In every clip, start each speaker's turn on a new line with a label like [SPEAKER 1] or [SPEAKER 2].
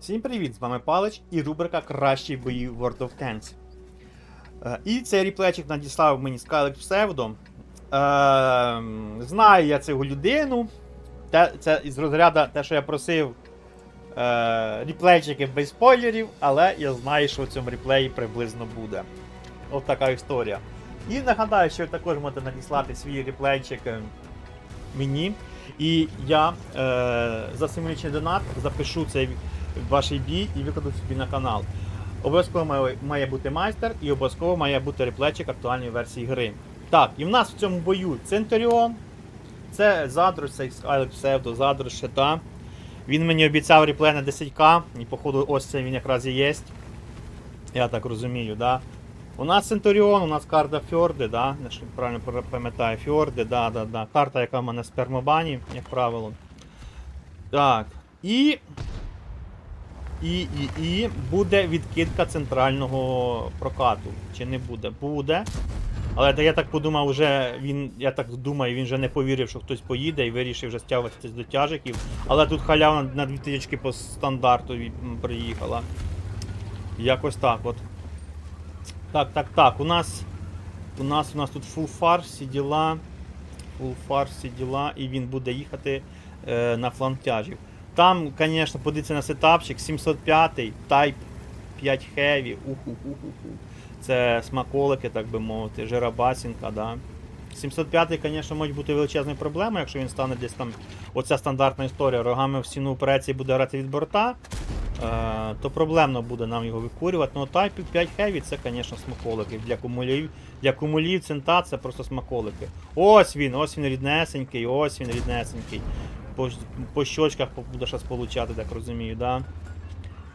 [SPEAKER 1] Всім привіт! З вами Палич і рубрика Кращі бої в World of Tanks. Е, І цей ріплечик надіслав мені Скайлик Псевдо. Е, знаю я цю людину. Те, це із розряду те, що я просив е, ріплейчики без спойлерів, але я знаю, що в цьому ріплеї приблизно буде. От така історія. І нагадаю, що ви також можете надіслати свій ріплейчик е, мені. І я е, за символічний донат запишу цей ваш бій і викладу собі на канал. Обов'язково має, має бути майстер і обов'язково має бути реплечик актуальної версії гри. Так, і в нас в цьому бою Центуріон. Це Задрус, це Айлек Псевдо, Задрус Шита. Він мені обіцяв реплей на 10к, і походу ось це він якраз і є. Я так розумію, да. У нас Центуріон, у нас карта Фьорди, да? якщо правильно пам'ятаю, Фьорди, да, да, да. Карта, яка в мене в спермобані, як правило. Так. І. І, і, і буде відкидка центрального прокату. Чи не буде? Буде. Але я так подумав, вже він, я так думаю, він вже не повірив, що хтось поїде і вирішив вже стягуватися до тяжиків. Але тут халява на 2000 по стандарту приїхала. Якось так от. Так, так, так. У нас. У нас у нас тут full фар, всі діла. Full фар, всі діла, і він буде їхати е, на фланг тяжів. Там, звісно, подивіться на сетапчик 705 Type 5 Heavy. Уху-ху-ху-ху. Це смаколики, так би мовити, жирабасінка, да. 705, звісно, може бути величезною проблемою, якщо він стане десь там. Оця стандартна історія, рогами в стіну операції буде грати від борта, е, то проблемно буде нам його викурювати. Ну, Type 5 Heavy це, звісно, смаколики. Для кумулів, для кумулів цента це просто смаколики. Ось він, ось він ріднесенький, ось він ріднесенький. По, по щочках буде щось получати, так розумію, да?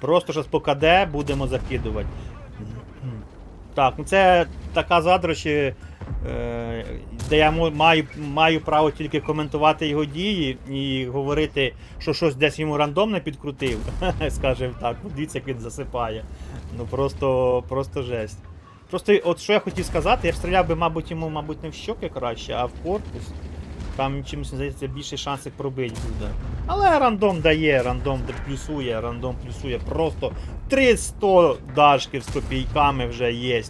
[SPEAKER 1] Просто щось по КД будемо закидувати. Так, ну це така задрочі, е, де я маю, маю право тільки коментувати його дії і говорити, що щось десь йому рандомно підкрутив. Скажімо так, ну, дивіться, як він засипає. Ну просто, просто жесть. Просто от що я хотів сказати, я стріляв би, мабуть, йому, мабуть, не в щоки краще, а в корпус. Там чимось здається більший шанс їх пробити буде. Але рандом дає, рандом плюсує, рандом плюсує. Просто 300 дашків з копійками вже є.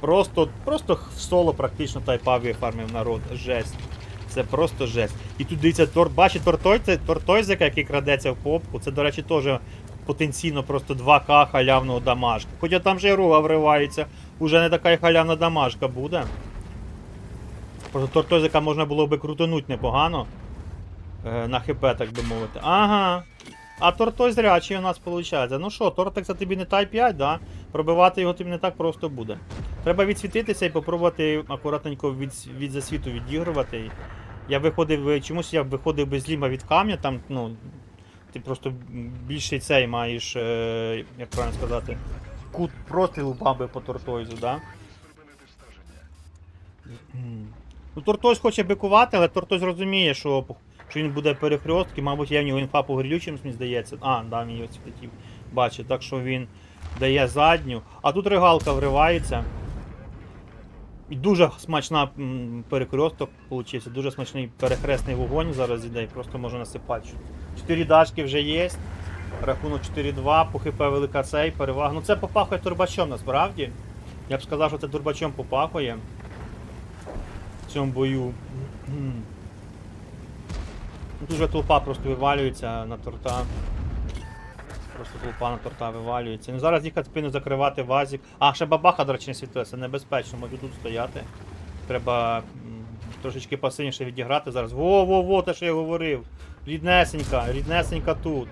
[SPEAKER 1] Просто, просто в соло практично тайпаві фармив народ. Жесть. Це просто жесть. І тут дивіться, тор, тортой, тортойзика, який крадеться в попку. Це, до речі, теж потенційно просто 2К халявного дамажка. Хоча там же і руга вривається, уже не така халявна дамажка буде. Просто тортозика можна було би крутануть непогано. Е, на хп, так би мовити. Ага. А тортой зрячий у нас виходить. Ну що, тортик це тобі не Type 5, да? Пробивати його тобі не так просто буде. Треба відсвітитися і попробувати акуратненько від, від засвіту відігрувати. Я виходив, е, чомусь я виходив без ліма від камня, там, ну. Ти просто більший цей маєш, е, як правильно сказати, кут прострілу баби по тортойзу, да? Ну, Тортойз хоче бикувати, але Тортойз розуміє, що, що він буде перехрестки, мабуть, я в нього інфа по горілючим, мені здається. А, да, він його хотів бачить, так що він дає задню. А тут регалка вривається. І дуже смачна м, перехресток вийшов, дуже смачний перехресний вогонь зараз іде, просто можна насипати. Чотири дашки вже є. Рахунок 4-2, по ХП велика цей, перевага. Ну це попахує турбачом насправді. Я б сказав, що це турбачом попахує цьому бою. Ну, Тут вже толпа просто вивалюється на торта. Просто толпа на торта вивалюється. Ну зараз їхати спину закривати вазик. А, ще бабаха, до речі, не це небезпечно, можу тут стояти. Треба трошечки пасивніше відіграти зараз. Во-во-во, те, що я говорив. Ріднесенька, ріднесенька тут.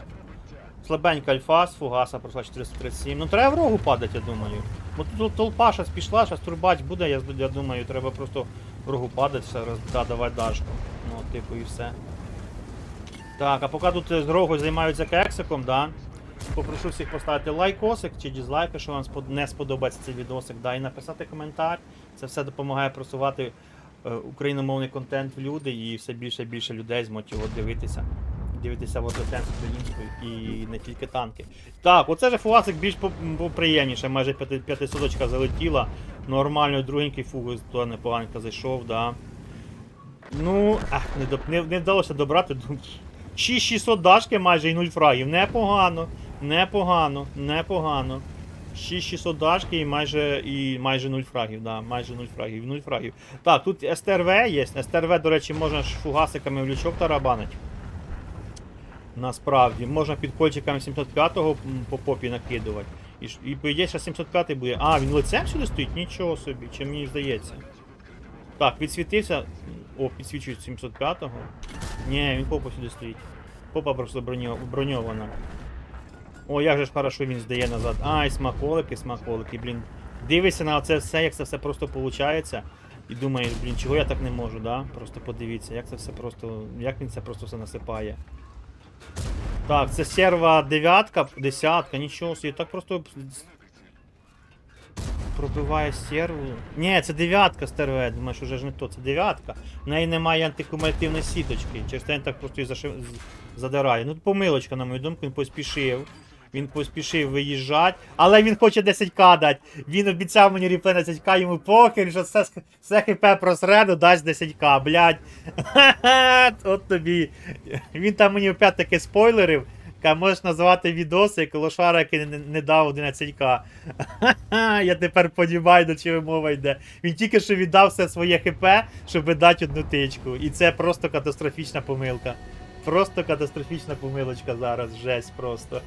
[SPEAKER 1] Слабенька альфа з фугаса пройшла 437. Ну треба в рогу падати, я думаю. Бо тут толпа щас пішла, щас турбач буде, я, я думаю, треба просто рогу падати, все, роз, да, давай дашку. Ну, типу, і все. Так, а поки тут з рогу займаються кексиком, да. Попрошу всіх поставити лайкосик чи дізлайк, якщо вам не сподобається цей відосик, да, і написати коментар. Це все допомагає просувати е, україномовний контент в люди і все більше і більше людей його дивитися. Дивитися в Сенс українською і не тільки танки. Так, оце же фугасик більш по- м, приємніше, майже п'яти- п'ятисоточка залетіла. Нормально, другенький фугас, то непоганько зайшов, да. Ну, ах, не, доп- не, не вдалося добрати. Чи 600 дашки майже і 0 фрагів. Непогано. Непогано, непогано. 6600 дашки і майже і майже 0 фрагів, да, майже 0 фрагів, 0 фрагів. Так, тут СТРВ є. СТРВ, до речі, можна ж фугасиками в лючок тарабанить. Насправді, можна під кольчиками 705-го по попі накидувати. І, і ідеї, ще 705 буде. А, він лицем сюди стоїть? Нічого собі, чи мені здається. Так, підсвітився. О, підсвічують 705-го. Ні, він попа сюди стоїть. Попа просто броньована. О, як же ж хорошо він здає назад. Ай, смаколики, смаколики, блін. Дивишся на це все, як це все просто виходить. І думаєш, блін, чого я так не можу, да? Просто подивіться, як це все просто. Як він це просто все насипає. Так, це серва дев'ятка, десятка, нічого собі, так просто. Пробиває серву. Ні, це дев'ятка стерве, думаєш, уже ж не то, це дев'ятка. В неї немає антикумулятивної сіточки. Через те він так просто і зашив... задирає. Ну, помилочка, на мою думку, він поспішив. Він поспішив виїжджати, але він хоче 10к дати. Він обіцяв мені ріплей на 10к, йому похер, що все, все хп просреду дасть 10к, блядь. От тобі. Він там мені опять таки спойлерив. Можеш назвати відоси, як лошара, який не, не дав 11к. Я тепер понімаю, до чого мова йде. Він тільки що віддав все своє хп, щоб дати одну тичку. І це просто катастрофічна помилка. Просто катастрофічна помилочка зараз, жесть просто.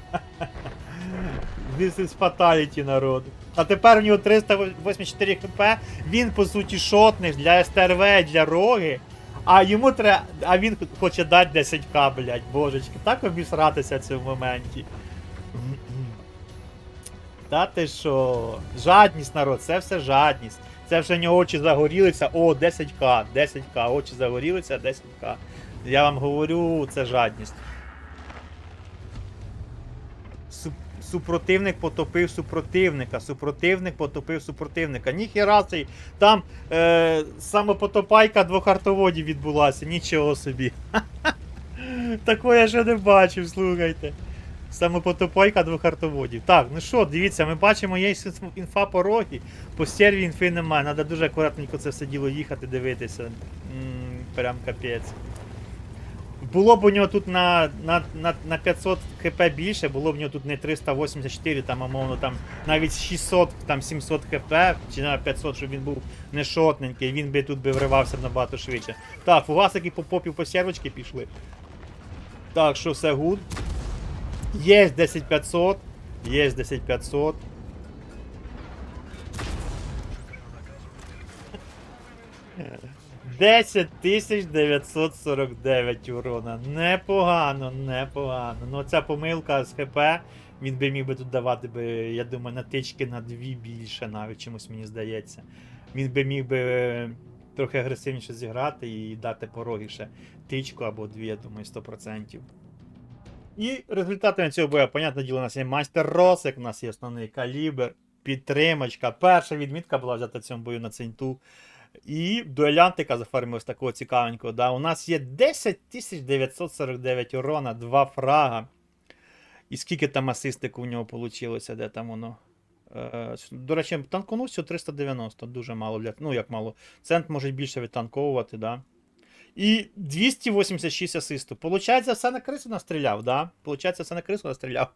[SPEAKER 1] This is fatality, народ. А тепер в нього 384 хп, він по суті шотний для СТРВ, для роги. А йому треба. А він хоче дати 10к, блядь, божечки. Так обісратися в цьому моменті. Та ти що? Жадність, народ, це все жадність. Це вже в нього очі загорілися. О, 10к, 10к, очі загорілися, 10к. Я вам говорю, це жадність. Су- Супротивник потопив супротивника, супротивник потопив супротивника. Ніхіра цей, там е, самопотопайка двох артоводів відбулася, нічого собі. Такого я ще не бачив, слухайте. Самопотопайка двох артоводів. Так, ну що, дивіться, ми бачимо, є інф- інфа по рогі. По серві інфи немає. Треба дуже акуратненько це все діло їхати, дивитися. М, прям капець. Було б у нього тут на, на, на, на 500 хп більше, було б у нього тут не 384, там, умовно, там навіть 600, там 700 хп, чи на 500, щоб він був не шотненький, він би тут би вривався набагато швидше. Так, фугасики по попів по сервочки пішли. Так, що все гуд. Є 10500, є 10500. Десять тисяч 949 урона. Непогано, непогано. Ну ця помилка з ХП, він би міг би тут давати би, я думаю, на тички на дві більше навіть чомусь мені здається. Він би міг би е, трохи агресивніше зіграти і дати пороги ще тичку або дві, я думаю, 100%. І результатами цього бою, понятне діло, у нас є майстер Росик, у нас є основний калібр, підтримочка. Перша відмітка була взята в цьому бою на центу. І дуелянтика зафармилась такого цікавенького. Да? У нас є 10 949 урона, 2 фрага. І скільки там асистику у нього вийшло, де там воно. Е, до речі, танкунув всього 390, дуже мало для. Ну, як мало. Цент може більше відтанковувати, да. І 286 асисту. Получається, все на крису настріляв, да? Получається, все на крису настріляв.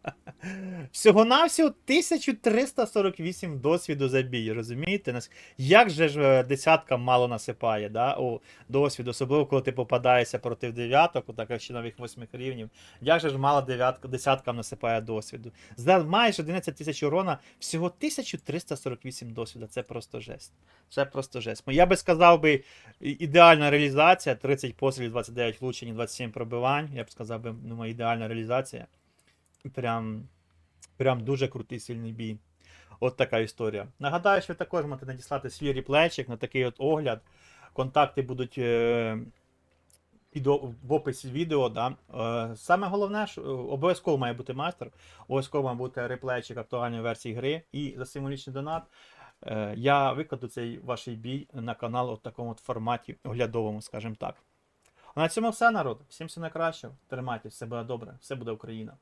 [SPEAKER 1] Всього-навсього 1348 досвіду за бій, розумієте? Як же ж е, десятка мало насипає, да? О, досвід, особливо коли ти попадаєшся проти дев'яток, отак ще нових восьмих рівнів. Як же ж мало дев'ятка, десяткам насипає досвіду? За майже 11 тисяч урона, всього 1348 досвіду. Це просто жесть. Це просто жесть. Ну, Я би сказав би, ідеальна реалізація: 30 пострілів, 29 влучень, 27 пробивань. Я б сказав би, думаю, ідеальна реалізація. Прям, прям дуже крутий сильний бій. От така історія. Нагадаю, що ви також можете надіслати свій ріплейчик на такий от огляд. Контакти будуть е, під, в описі відео. Да? Е, саме головне, що е, обов'язково має бути майстер, обов'язково має бути реплейчик актуальної версії гри і за символічний донат. Е, я викладу цей ваш бій на канал у такому от форматі оглядовому, скажімо так. А на цьому все, народ. Всім все найкращого. Тримайтесь, все буде добре, все буде Україна.